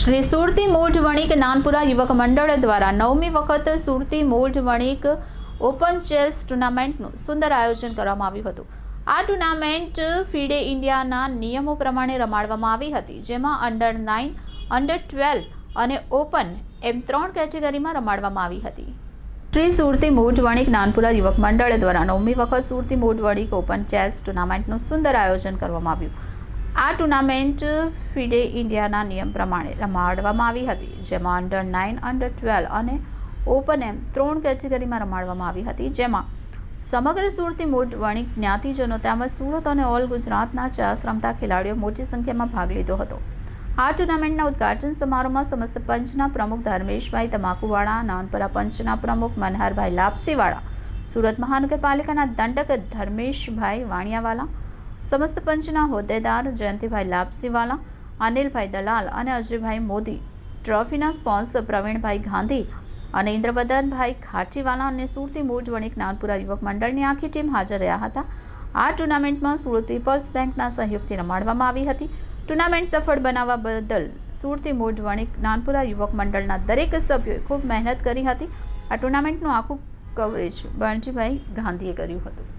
શ્રી સુરતી મોઢ વણિક નાનપુરા યુવક મંડળ દ્વારા નવમી વખત સુરતી મોઢ વણિક ઓપન ચેસ ટુર્નામેન્ટનું સુંદર આયોજન કરવામાં આવ્યું હતું. આ ટુર્નામેન્ટ ફીડે ઇન્ડિયાના નિયમો પ્રમાણે રમાડવામાં આવી હતી, જેમાં અંડર નાઇન, અંડર ટ્વેલ્વ અને ઓપન એમ ત્રણ કેટેગરીમાં રમાડવામાં આવી હતી. શ્રી સુરતી મોઢ વણિક નાનપુરા યુવક મંડળ દ્વારા નવમી વખત સુરતી મોઢ વણિક ઓપન ચેસ ટુર્નામેન્ટનું સુંદર આયોજન કરવામાં આવ્યું. આ ટુર્નામેન્ટ ફિડે ઇન્ડિયાના નિયમ પ્રમાણે રમાડવામાં આવી હતી, જેમાં અંડર નાઇન અંડર ટ્વેલ્વ અને ઓપન એમ ત્રણ કેટેગરીમાં રમાડવામાં આવી હતી, જેમાં સમગ્ર સુરતી મૂળ વણિક જ્ઞાતિજનો તેમજ સુરત અને ઓલ ગુજરાતના ચેસ રમતા ખેલાડીઓ મોટી સંખ્યામાં ભાગ લીધો હતો. આ ટુર્નામેન્ટના ઉદ્ઘાટન સમારોહમાં સમસ્ત પંચના પ્રમુખ ધર્મેશભાઈ તમાકુવાળા, નાનપરા પંચના પ્રમુખ મનહરભાઈ લાપસીવાળા, સુરત મહાનગરપાલિકાના દંડક ધર્મેશભાઈ વાણિયાવાલા સમસ્ત પંચના હોદ્દેદાર જયંતિભાઈ લાપસીવાલા, અનિલભાઈ દલાલ અને અજયભાઈ મોદી, ટ્રોફીના સ્પોન્સર પ્રવીણભાઈ ગાંધી અને ઇન્દ્રવદનભાઈ ખાટીવાલા અને સુરતી મૂળ વણિક નાનપુરા યુવક મંડળની આખી ટીમ હાજર રહ્યા હતા. આ ટુર્નામેન્ટમાં સુરત પીપલ્સ બેંકના સહયોગથી રમાડવામાં આવી હતી. ટુર્નામેન્ટ સફળ બનાવવા બદલ સુરતી મૂળ વણિક નાનપુરા યુવક મંડળના દરેક સભ્યોએ ખૂબ મહેનત કરી હતી. આ ટુર્નામેન્ટનું આખું કવરેજ બણજીભાઈ ગાંધીએ કર્યું હતું.